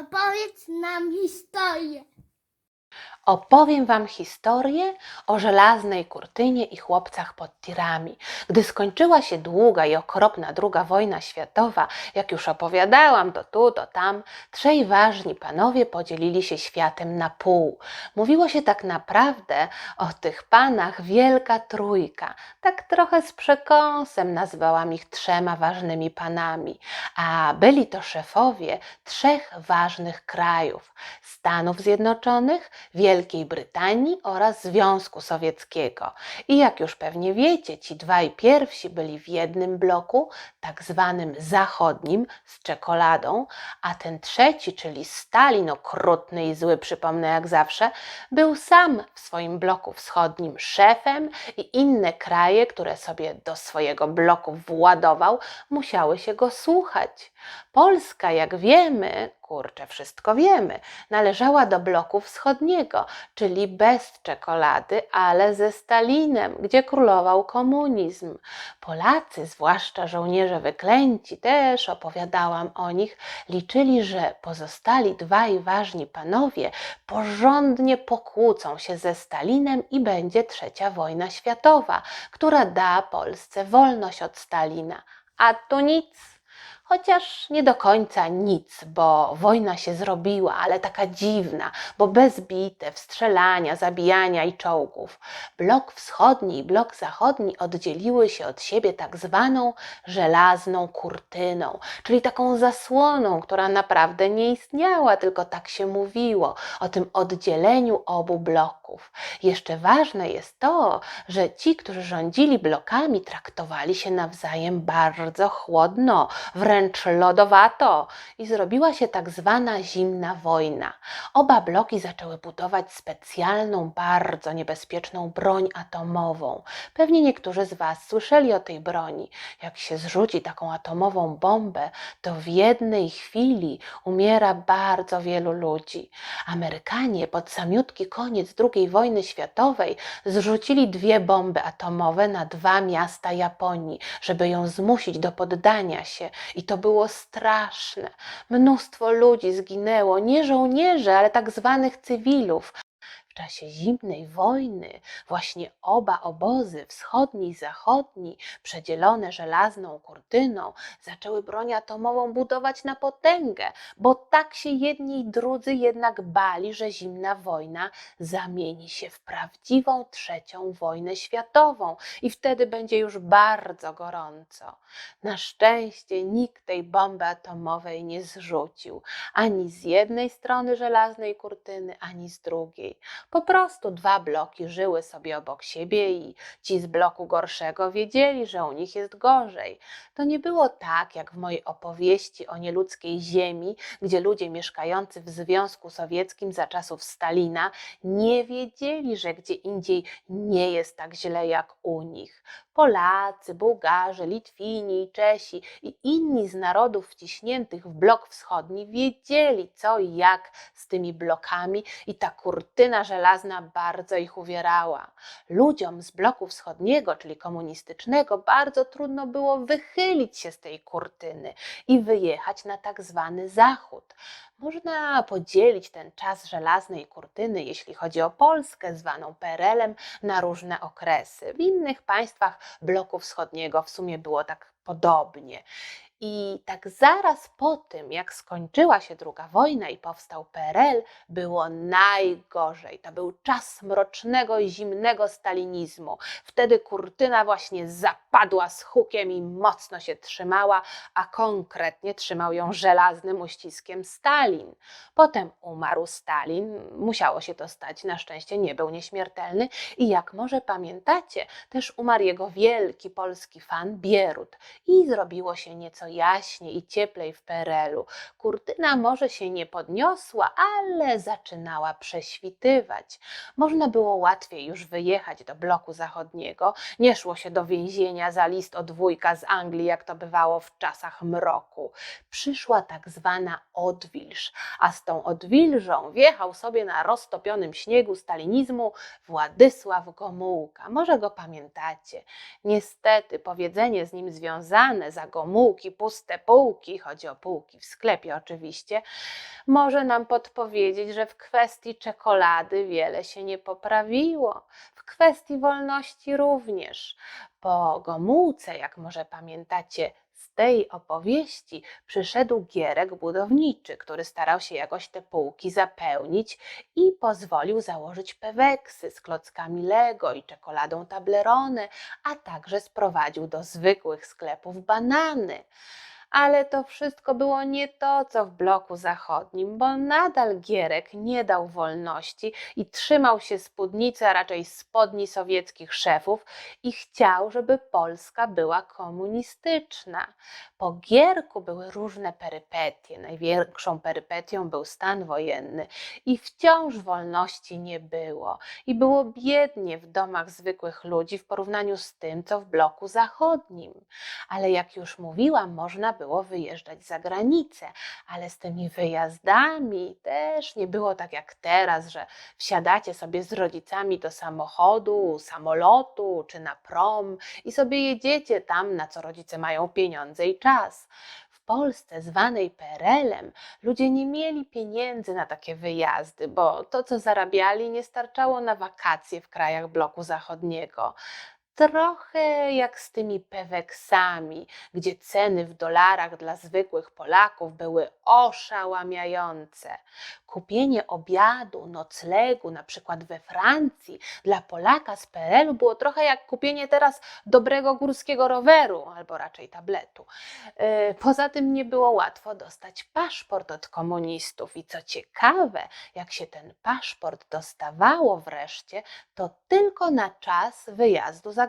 Opowiedz nam historię. Opowiem Wam historię o żelaznej kurtynie i chłopcach pod tirami. Gdy skończyła się długa i okropna druga wojna światowa, jak już opowiadałam, to tu, to tam, trzej ważni panowie podzielili się światem na pół. Mówiło się tak naprawdę o tych panach Wielka Trójka. Tak trochę z przekąsem nazwałam ich trzema ważnymi panami, a byli to szefowie trzech ważnych krajów: Stanów Zjednoczonych, Wielkiej Brytanii oraz Związku Sowieckiego. I jak już pewnie wiecie, ci dwaj pierwsi byli w jednym bloku, tak zwanym zachodnim, z czekoladą, a ten trzeci, czyli Stalin, okrutny i zły, przypomnę jak zawsze, był sam w swoim bloku wschodnim szefem i inne kraje, które sobie do swojego bloku władował, musiały się go słuchać. Polska, jak wiemy, kurczę, wszystko wiemy, należała do bloku wschodniego, czyli bez czekolady, ale ze Stalinem, gdzie królował komunizm. Polacy, zwłaszcza żołnierze wyklęci, też opowiadałam o nich, liczyli, że pozostali dwaj ważni panowie porządnie pokłócą się ze Stalinem i będzie trzecia wojna światowa, która da Polsce wolność od Stalina. A tu nic. Chociaż nie do końca nic, bo wojna się zrobiła, ale taka dziwna, bo bez bitew, strzelania, zabijania i czołgów. Blok wschodni i blok zachodni oddzieliły się od siebie tak zwaną żelazną kurtyną, czyli taką zasłoną, która naprawdę nie istniała, tylko tak się mówiło o tym oddzieleniu obu bloków. Jeszcze ważne jest to, że ci, którzy rządzili blokami, traktowali się nawzajem bardzo chłodno, wręcz lodowato i zrobiła się tak zwana zimna wojna. Oba bloki zaczęły budować specjalną, bardzo niebezpieczną broń atomową. Pewnie niektórzy z Was słyszeli o tej broni. Jak się zrzuci taką atomową bombę, to w jednej chwili umiera bardzo wielu ludzi. Amerykanie pod samiutki koniec II wojny światowej zrzucili dwie bomby atomowe na dwa miasta Japonii, żeby ją zmusić do poddania się. I to było straszne. Mnóstwo ludzi zginęło, nie żołnierzy, ale tak zwanych cywilów. W czasie zimnej wojny właśnie oba obozy, wschodni i zachodni, przedzielone żelazną kurtyną, zaczęły broń atomową budować na potęgę, bo tak się jedni i drudzy jednak bali, że zimna wojna zamieni się w prawdziwą trzecią wojnę światową i wtedy będzie już bardzo gorąco. Na szczęście nikt tej bomby atomowej nie zrzucił ani z jednej strony żelaznej kurtyny, ani z drugiej. Po prostu dwa bloki żyły sobie obok siebie i ci z bloku gorszego wiedzieli, że u nich jest gorzej. To nie było tak, jak w mojej opowieści o nieludzkiej ziemi, gdzie ludzie mieszkający w Związku Sowieckim za czasów Stalina nie wiedzieli, że gdzie indziej nie jest tak źle jak u nich. Polacy, Bułgarzy, Litwini, Czesi i inni z narodów wciśniętych w blok wschodni wiedzieli, co i jak z tymi blokami, i ta kurtyna żelazna bardzo ich uwierała. Ludziom z bloku wschodniego, czyli komunistycznego, bardzo trudno było wychylić się z tej kurtyny i wyjechać na tak zwany zachód. Można podzielić ten czas żelaznej kurtyny, jeśli chodzi o Polskę, zwaną PRL-em, na różne okresy. W innych państwach bloku wschodniego w sumie było tak podobnie. I tak zaraz po tym, jak skończyła się druga wojna i powstał PRL, było najgorzej. To był czas mrocznego zimnego stalinizmu. Wtedy kurtyna właśnie zapadła z hukiem i mocno się trzymała, a konkretnie trzymał ją żelaznym uściskiem Stalin. Potem umarł Stalin, musiało się to stać, na szczęście nie był nieśmiertelny i jak może pamiętacie, też umarł jego wielki polski fan Bierut i zrobiło się nieco jaśniej i cieplej w PRL-u. Kurtyna może się nie podniosła, ale zaczynała prześwitywać. Można było łatwiej już wyjechać do bloku zachodniego, nie szło się do więzienia za list od wujka z Anglii, jak to bywało w czasach mroku. Przyszła tak zwana odwilż, a z tą odwilżą wjechał sobie na roztopionym śniegu stalinizmu Władysław Gomułka. Może go pamiętacie. Niestety powiedzenie z nim związane za Gomułki puste półki, chodzi o półki w sklepie oczywiście, może nam podpowiedzieć, że w kwestii czekolady wiele się nie poprawiło. W kwestii wolności również. Po Gomułce, jak może pamiętacie tej opowieści, przyszedł Gierek budowniczy, który starał się jakoś te półki zapełnić i pozwolił założyć peweksy z klockami Lego i czekoladą Tablerone, a także sprowadził do zwykłych sklepów banany. Ale to wszystko było nie to, co w bloku zachodnim, bo nadal Gierek nie dał wolności i trzymał się spódnicy, a raczej spodni sowieckich szefów i chciał, żeby Polska była komunistyczna. Po Gierku były różne perypetie. Największą perypetią był stan wojenny i wciąż wolności nie było. I było biednie w domach zwykłych ludzi w porównaniu z tym, co w bloku zachodnim. Ale jak już mówiłam, można było wyjeżdżać za granicę, ale z tymi wyjazdami też nie było tak jak teraz, że wsiadacie sobie z rodzicami do samochodu, samolotu czy na prom i sobie jedziecie tam, na co rodzice mają pieniądze i czas. W Polsce, zwanej PRL-em, ludzie nie mieli pieniędzy na takie wyjazdy, bo to, co zarabiali, nie starczało na wakacje w krajach bloku zachodniego. Trochę jak z tymi peweksami, gdzie ceny w dolarach dla zwykłych Polaków były oszałamiające. Kupienie obiadu, noclegu, na przykład we Francji, dla Polaka z PRL-u było trochę jak kupienie teraz dobrego górskiego roweru, albo raczej tabletu. Yy, Poza tym nie było łatwo dostać paszport od komunistów i co ciekawe, jak się ten paszport dostawało wreszcie, to tylko na czas wyjazdu za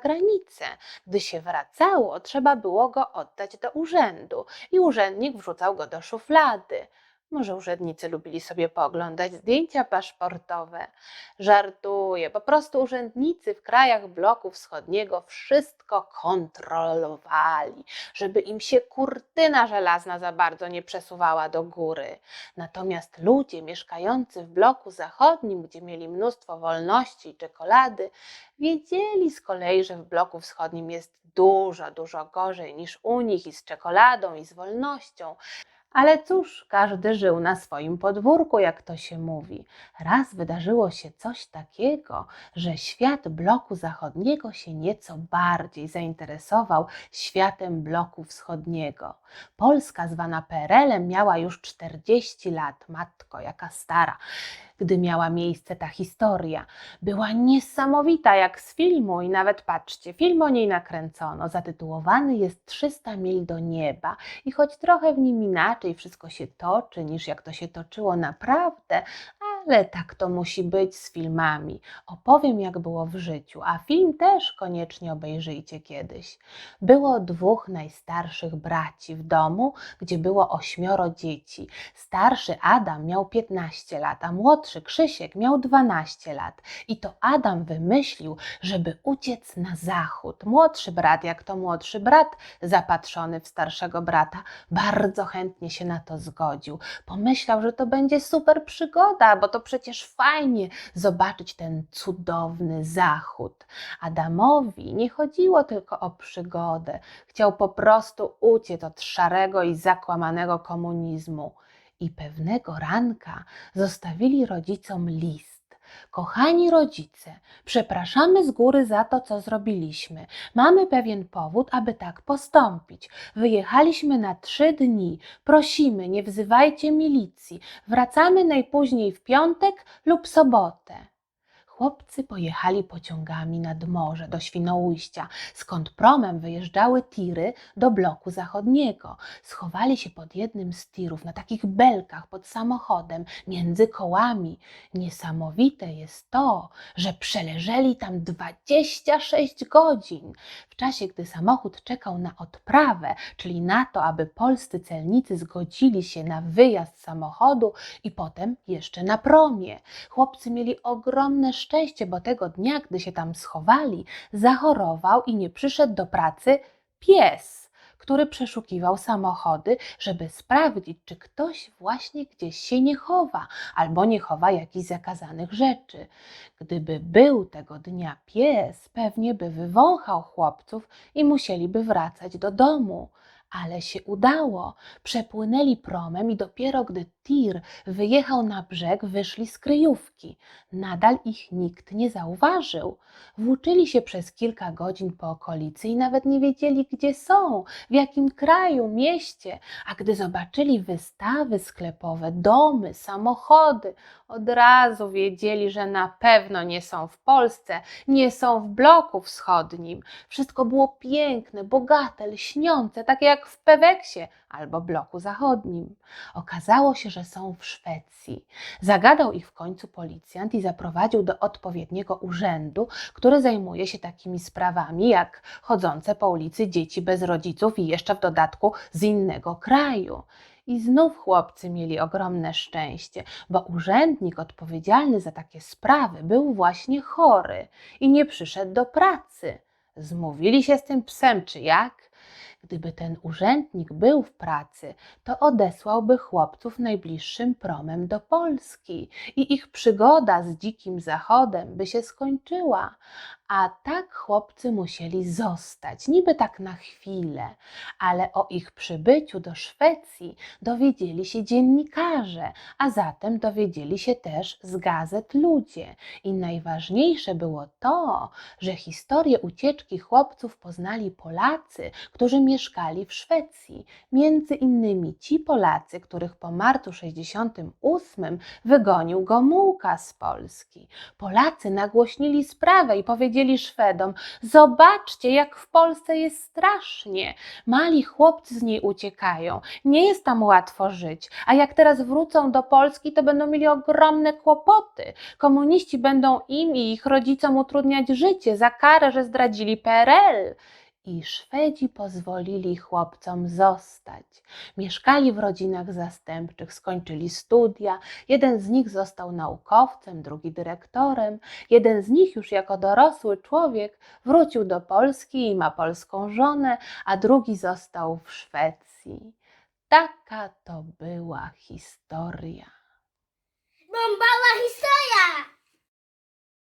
Gdy się wracało, trzeba było go oddać do urzędu i urzędnik wrzucał go do szuflady. Może urzędnicy lubili sobie pooglądać zdjęcia paszportowe. Żartuję, po prostu urzędnicy w krajach bloku wschodniego wszystko kontrolowali, żeby im się kurtyna żelazna za bardzo nie przesuwała do góry. Natomiast ludzie mieszkający w bloku zachodnim, gdzie mieli mnóstwo wolności i czekolady, wiedzieli z kolei, że w bloku wschodnim jest dużo, dużo gorzej niż u nich i z czekoladą, i z wolnością. Ale cóż, każdy żył na swoim podwórku, jak to się mówi. Raz wydarzyło się coś takiego, że świat bloku zachodniego się nieco bardziej zainteresował światem bloku wschodniego. Polska, zwana PRL-em, miała już 40 lat. Matko, jaka stara gdy miała miejsce ta historia. Była niesamowita jak z filmu i nawet patrzcie, film o niej nakręcono. Zatytułowany jest 300 mil do nieba i choć trochę w nim inaczej wszystko się toczy niż jak to się toczyło naprawdę, ale tak to musi być z filmami. Opowiem jak było w życiu, a film też koniecznie obejrzyjcie kiedyś. Było dwóch najstarszych braci w domu, gdzie było ośmioro dzieci. Starszy Adam miał 15 lat, a młodszy Krzysiek miał 12 lat. I to Adam wymyślił, żeby uciec na zachód. Młodszy brat, jak to młodszy brat, zapatrzony w starszego brata, bardzo chętnie się na to zgodził. Pomyślał, że to będzie super przygoda, bo to przecież fajnie zobaczyć ten cudowny zachód. Adamowi nie chodziło tylko o przygodę. Chciał po prostu uciec od szarego i zakłamanego komunizmu. I pewnego ranka zostawili rodzicom list. Kochani rodzice, przepraszamy z góry za to, co zrobiliśmy. Mamy pewien powód, aby tak postąpić. Wyjechaliśmy na trzy dni. Prosimy, nie wzywajcie milicji. Wracamy najpóźniej w piątek lub sobotę. Chłopcy pojechali pociągami nad morze do Świnoujścia, skąd promem wyjeżdżały tiry do bloku zachodniego. Schowali się pod jednym z tirów na takich belkach pod samochodem, między kołami. Niesamowite jest to, że przeleżeli tam 26 godzin. W czasie, gdy samochód czekał na odprawę, czyli na to, aby polscy celnicy zgodzili się na wyjazd samochodu i potem jeszcze na promie. Chłopcy mieli ogromne szczęście, bo tego dnia, gdy się tam schowali, zachorował i nie przyszedł do pracy pies, który przeszukiwał samochody, żeby sprawdzić, czy ktoś właśnie gdzieś się nie chowa albo nie chowa jakichś zakazanych rzeczy. Gdyby był tego dnia pies, pewnie by wywąchał chłopców i musieliby wracać do domu. Ale się udało. Przepłynęli promem i dopiero gdy tir wyjechał na brzeg, wyszli z kryjówki. Nadal ich nikt nie zauważył. Włóczyli się przez kilka godzin po okolicy i nawet nie wiedzieli, gdzie są, w jakim kraju, mieście. A gdy zobaczyli wystawy sklepowe, domy, samochody, od razu wiedzieli, że na pewno nie są w Polsce, nie są w bloku wschodnim. Wszystko było piękne, bogate, lśniące, takie jak w Peweksie albo bloku zachodnim. Okazało się, że są w Szwecji. Zagadał ich w końcu policjant i zaprowadził do odpowiedniego urzędu, który zajmuje się takimi sprawami jak chodzące po ulicy dzieci bez rodziców i jeszcze w dodatku z innego kraju. I znów chłopcy mieli ogromne szczęście, bo urzędnik odpowiedzialny za takie sprawy był właśnie chory i nie przyszedł do pracy. Zmówili się z tym psem, czy jak? Gdyby ten urzędnik był w pracy, to odesłałby chłopców najbliższym promem do Polski i ich przygoda z dzikim zachodem by się skończyła. A tak chłopcy musieli zostać, niby tak na chwilę, ale o ich przybyciu do Szwecji dowiedzieli się dziennikarze, a zatem dowiedzieli się też z gazet ludzie. I najważniejsze było to, że historię ucieczki chłopców poznali Polacy, którzy mieszkali w Szwecji. Między innymi ci Polacy, których po marcu 68 wygonił Gomułka z Polski. Polacy nagłośnili sprawę i powiedzieli Szwedom: Zobaczcie, jak w Polsce jest strasznie. Mali chłopcy z niej uciekają. Nie jest tam łatwo żyć. A jak teraz wrócą do Polski, to będą mieli ogromne kłopoty. Komuniści będą im i ich rodzicom utrudniać życie za karę, że zdradzili PRL. I Szwedzi pozwolili chłopcom zostać. Mieszkali w rodzinach zastępczych, skończyli studia. Jeden z nich został naukowcem, drugi dyrektorem. Jeden z nich już jako dorosły człowiek wrócił do Polski i ma polską żonę, a drugi został w Szwecji. Taka to była historia. Bombała historia.